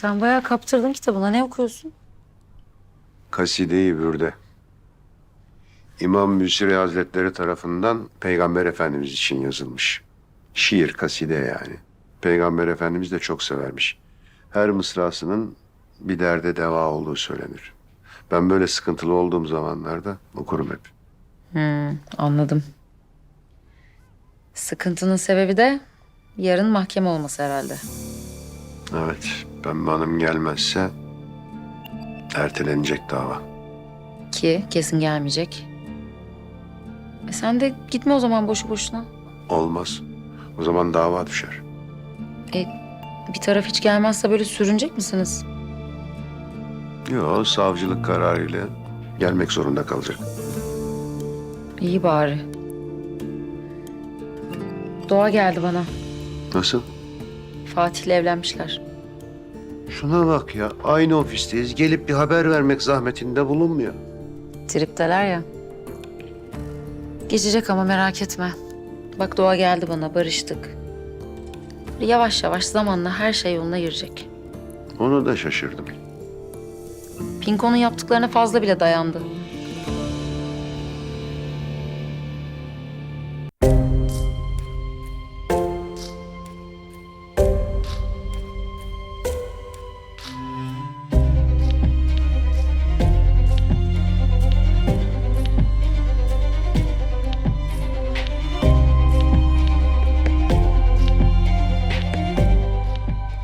Sen bayağı kaptırdın kitabına. Ne okuyorsun? Kaside-i Bürde. İmam Müsri Hazretleri tarafından Peygamber Efendimiz için yazılmış. Şiir, kaside yani. Peygamber Efendimiz de çok severmiş. Her mısrasının bir derde deva olduğu söylenir. Ben böyle sıkıntılı olduğum zamanlarda okurum hep. Anladım. Sıkıntının sebebi de yarın mahkeme olması herhalde. Evet, Pembe Hanım gelmezse ertelenecek dava. Ki kesin gelmeyecek. E sen de gitme o zaman boşu boşuna. Olmaz. O zaman dava düşer. E, bir taraf hiç gelmezse böyle sürünecek misiniz? Yok, savcılık kararıyla gelmek zorunda kalacak. İyi bari. Doğa geldi bana. Nasıl? Fatih'le evlenmişler. Şuna bak ya, aynı ofisteyiz. Gelip bir haber vermek zahmetinde bulunmuyor. Tripteler ya. Geçecek ama merak etme. Bak Doğa geldi bana, barıştık. Yavaş yavaş zamanla her şey yoluna girecek. Onu da şaşırdım. Pinko'nun yaptıklarına fazla bile dayandı.